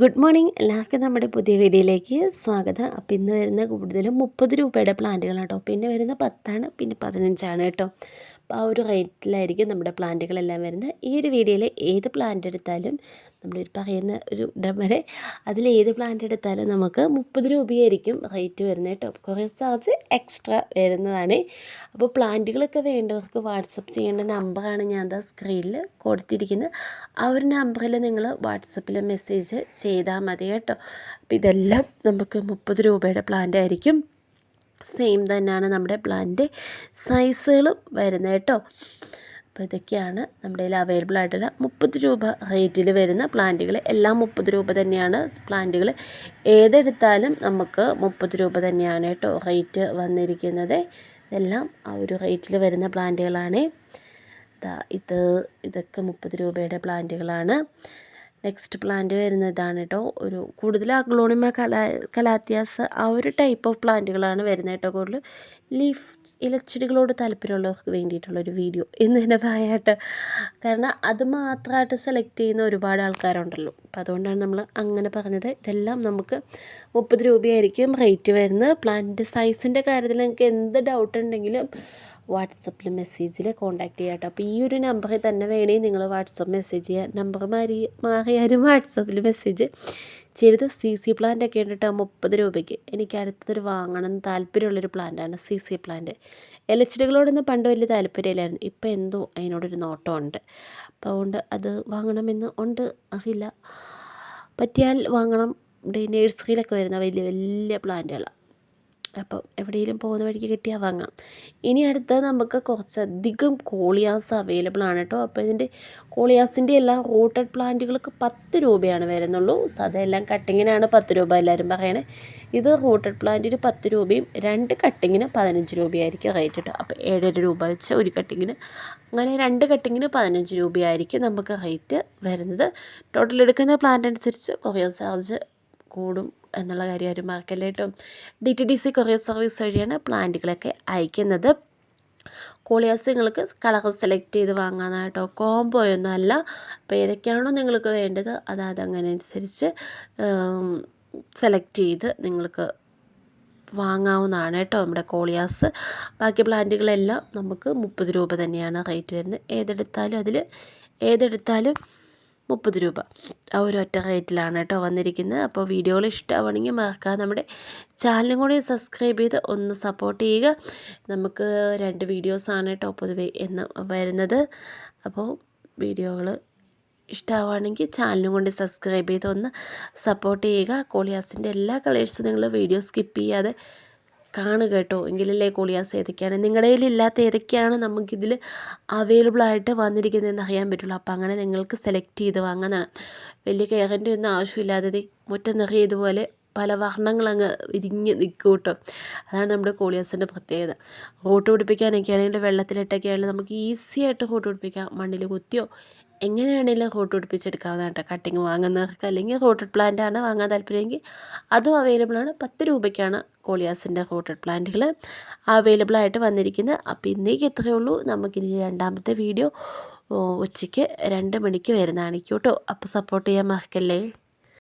Good morning എല്ലാവർക്കും നമ്മുടെ പുതിയ വീഡിയോയിലേക്ക് സ്വാഗതം. അപ്പോൾ ഇന്ന് വരുന്ന കൂടുതലും മുപ്പത് രൂപയുടെ പ്ലാന്റുകളാണ് കേട്ടോ. പിന്നെ വരുന്ന പത്താണ് പിന്നെ പതിനഞ്ചാണ് കേട്ടോ. അപ്പോൾ ആ ഒരു റേറ്റിലായിരിക്കും നമ്മുടെ പ്ലാന്റുകളെല്ലാം വരുന്നത്. ഈ ഒരു വീഡിയോയിൽ ഏത് പ്ലാന്റ് എടുത്താലും നമ്മൾ പറയുന്ന ഒരു ഇടം വരെ അതിൽ ഏത് പ്ലാന്റ് എടുത്താലും നമുക്ക് മുപ്പത് രൂപയായിരിക്കും റേറ്റ് വരുന്നത് കേട്ടോ. കുറേ ചാർജ് എക്സ്ട്രാ വരുന്നതാണ്. അപ്പോൾ പ്ലാന്റുകളൊക്കെ വേണ്ടവർക്ക് വാട്സപ്പ് ചെയ്യേണ്ട നമ്പറാണ് ഞാൻ എന്താ സ്ക്രീനിൽ കൊടുത്തിരിക്കുന്നത്. ആ ഒരു നമ്പറിൽ നിങ്ങൾ വാട്സപ്പിൽ മെസ്സേജ് ചെയ്താൽ മതി കേട്ടോ. അപ്പോൾ ഇതെല്ലാം നമുക്ക് മുപ്പത് രൂപയുടെ പ്ലാന്റ് ആയിരിക്കും. സെയിം തന്നെയാണ് നമ്മുടെ പ്ലാന്റ് സൈസുകളും വരുന്നത് കേട്ടോ. അപ്പോൾ ഇതൊക്കെയാണ് നമ്മുടെ കയ്യിൽ അവൈലബിൾ ആയിട്ടുള്ള മുപ്പത് രൂപ റേറ്റിൽ വരുന്ന പ്ലാന്റുകൾ എല്ലാം മുപ്പത് രൂപ തന്നെയാണ് പ്ലാന്റുകൾ ഏതെടുത്താലും നമുക്ക് മുപ്പത് രൂപ തന്നെയാണ് കേട്ടോ റേറ്റ് വന്നിരിക്കുന്നത്. ഇതെല്ലാം ആ ഒരു റേറ്റിൽ വരുന്ന പ്ലാന്റുകളാണ് ഇത് ഇതൊക്കെ മുപ്പത് രൂപയുടെ പ്ലാന്റുകളാണ് നെക്സ്റ്റ് പ്ലാന്റ് വരുന്നതാണ് കേട്ടോ ഒരു കൂടുതൽ അഗ്ലോണിമ കലാ കലാത്യാസ് ആ ഒരു ടൈപ്പ് ഓഫ് പ്ലാന്റുകളാണ് വരുന്നത് കേട്ടോ കൂടുതൽ. ലീഫ് ഇലച്ചെടികളോട് താല്പര്യമുള്ളവർക്ക് വേണ്ടിയിട്ടുള്ളൊരു വീഡിയോ എന്ന് തന്നെ പറയാട്ട് കാരണം അത് മാത്രമായിട്ട് സെലക്ട് ചെയ്യുന്ന ഒരുപാട് ആൾക്കാരുണ്ടല്ലോ. അപ്പോൾ അതുകൊണ്ടാണ് നമ്മൾ അങ്ങനെ പറഞ്ഞത്. ഇതെല്ലാം നമുക്ക് മുപ്പത് രൂപയായിരിക്കും റേറ്റ് വരുന്നത്. പ്ലാന്റ് സൈസിന്റെ കാര്യത്തിൽ നിങ്ങൾക്ക് എന്ത് ഡൗട്ട് ഉണ്ടെങ്കിലും വാട്സപ്പിൽ മെസ്സേജിൽ കോൺടാക്ട് ചെയ്യാം കേട്ടോ അപ്പോൾ ഈ ഒരു നമ്പറിൽ തന്നെ വേണമെങ്കിൽ നിങ്ങൾ വാട്സപ്പ് മെസ്സേജ് ചെയ്യുക നമ്പർ മാറി മാറിയാലും വാട്സപ്പിൽ മെസ്സേജ് ചെയ്ത് സി സി പ്ലാന്റ് ഒക്കെ ഉണ്ട് കേട്ടോ മുപ്പത് രൂപയ്ക്ക്. എനിക്ക് അടുത്തൊരു വാങ്ങണം താല്പര്യമുള്ളൊരു പ്ലാന്റാണ് സി സി പ്ലാന്റ് ഇലച്ചെടികളോടൊന്നും പണ്ട് വലിയ താല്പര്യമില്ലായിരുന്നു. ഇപ്പോൾ എന്തോ അതിനോടൊരു നോട്ടമുണ്ട്. അപ്പോൾ അതുകൊണ്ട് അത് വാങ്ങണമെന്ന് ഉണ്ട്. അറിയില്ല. പറ്റിയാൽ വാങ്ങണം. ഇവിടെ നേഴ്സറിയിലൊക്കെ വരുന്ന വലിയ വലിയ പ്ലാന്റുകളാണ് അപ്പം എവിടെയെങ്കിലും പോകുന്ന വഴിക്ക് കിട്ടിയാൽ വാങ്ങാം. ഇനി അടുത്തത് നമുക്ക് കുറച്ചധികം കോളിയാസ് അവൈലബിൾ ആണ് കേട്ടോ. അപ്പോൾ ഇതിന്റെ കോളിയാസിന്റെ എല്ലാം റൂട്ടഡ് പ്ലാന്റുകൾക്ക് പത്ത് രൂപയാണ് വരുന്നുള്ളൂ. അതെല്ലാം കട്ടിങ്ങിനാണ് പത്ത് രൂപ എല്ലാവരും പറയണേ. ഇത് റൂട്ടഡ് പ്ലാന്റിന് പത്ത് രൂപയും രണ്ട് കട്ടിങ്ങിന് പതിനഞ്ച് രൂപയായിരിക്കും റേറ്റ് കേട്ടോ. അപ്പോൾ ഏഴര രൂപ വെച്ച് ഒരു കട്ടിങ്ങിന് അങ്ങനെ രണ്ട് കട്ടിങ്ങിന് പതിനഞ്ച് രൂപയായിരിക്കും നമുക്ക് റേറ്റ് വരുന്നത്. ടോട്ടൽ എടുക്കുന്ന പ്ലാന്റ് അനുസരിച്ച് കൊറിയർ ചാർജ് കൂടും. എന്നുള്ള കാര്യം ആരും മറക്കല്ലേ കേട്ടോ D T D C courier service വഴിയാണ് പ്ലാന്റുകളൊക്കെ അയക്കുന്നത്. കോളിയാസ് നിങ്ങൾക്ക് കളർ സെലക്ട് ചെയ്ത് വാങ്ങാനാണ് കേട്ടോ കോംബോയൊന്നും അല്ല. അപ്പോൾ ഏതൊക്കെയാണോ നിങ്ങൾക്ക് വേണ്ടത് അത് അതങ്ങനെ അനുസരിച്ച് സെലക്ട് ചെയ്ത് നിങ്ങൾക്ക് വാങ്ങാവുന്നതാണ് കേട്ടോ നമ്മുടെ കോളിയാസ്. ബാക്കി പ്ലാന്റുകളെല്ലാം നമുക്ക് മുപ്പത് രൂപ തന്നെയാണ് റേറ്റ് വരുന്നത്. ഏതെടുത്താലും അതിൽ ഏതെടുത്താലും മുപ്പത് രൂപ. ആ ഒരു ഒറ്റ റേറ്റിലാണ് കേട്ടോ വന്നിരിക്കുന്നത്. അപ്പോൾ വീഡിയോകൾ ഇഷ്ടമാണെങ്കിൽ മറക്കാതെ നമ്മുടെ ചാനലും കൂടി സബ്സ്ക്രൈബ് ചെയ്ത് ഒന്ന് സപ്പോർട്ട് ചെയ്യുക. നമുക്ക് രണ്ട് വീഡിയോസാണ് കേട്ടോ പൊതുവെ എന്ന് വരുന്നത്. അപ്പോൾ വീഡിയോകൾ ഇഷ്ടമാവുകയാണെങ്കിൽ ചാനലും കൊണ്ട് സബ്സ്ക്രൈബ് ചെയ്ത് ഒന്ന് സപ്പോർട്ട് ചെയ്യുക. കോളിയാസിന്റെ എല്ലാ കളേഴ്സും നിങ്ങൾ വീഡിയോ സ്കിപ്പ് ചെയ്യാതെ കാണുക കേട്ടോ. എങ്കിലല്ലേ കോളിയാസ് ഏതൊക്കെയാണ്? നിങ്ങളുടെ കയ്യിൽ ഇല്ലാത്ത ഏതൊക്കെയാണ് നമുക്കിതിൽ അവൈലബിൾ ആയിട്ട് വന്നിരിക്കുന്നതെന്ന് അറിയാൻ പറ്റുള്ളൂ. അപ്പോൾ അങ്ങനെ നിങ്ങൾക്ക് സെലക്ട് ചെയ്ത് വാങ്ങാനാണ്. വലിയ കെയറിന്റെ ഒന്നും ആവശ്യമില്ലാതെ മുറ്റം നിറയെ ഇതുപോലെ പല വർണങ്ങളങ്ങ് വിരിഞ്ഞ് നിൽക്കും കേട്ടോ. അതാണ് നമ്മുടെ കോളിയാസിന്റെ പ്രത്യേകത. റോട്ട് പിടിപ്പിക്കാനൊക്കെ ആണെങ്കിൽ വെള്ളത്തിലിട്ടൊക്കെ ആണെങ്കിൽ നമുക്ക് ഈസി ആയിട്ട് റോട്ട് പിടിപ്പിക്കാം. മണ്ണിൽ കുത്തിയോ എങ്ങനെ വേണമെങ്കിലും റൂട്ട് പിടിപ്പിച്ചെടുക്കാവുന്നതാണ് കേട്ടോ. കട്ടിങ് വാങ്ങുന്നവർക്ക് അല്ലെങ്കിൽ റോട്ടഡ് പ്ലാന്റ് ആണ് വാങ്ങാൻ താല്പര്യമെങ്കിൽ അതും അവൈലബിൾ ആണ്. പത്ത് രൂപയ്ക്കാണ് കോളിയാസിന്റെ റോട്ടഡ് പ്ലാന്റുകൾ അവൈലബിൾ ആയിട്ട് വന്നിരിക്കുന്നത്. അപ്പോൾ ഇന്നേക്ക് ഇത്രയേ ഉള്ളൂ. നമുക്കിനി രണ്ടാമത്തെ വീഡിയോ ഉച്ചയ്ക്ക് രണ്ട് മണിക്ക് വരുന്നതാണ്. കേട്ടോ അപ്പോൾ സപ്പോർട്ട് ചെയ്യാൻ മറക്കല്ലേ?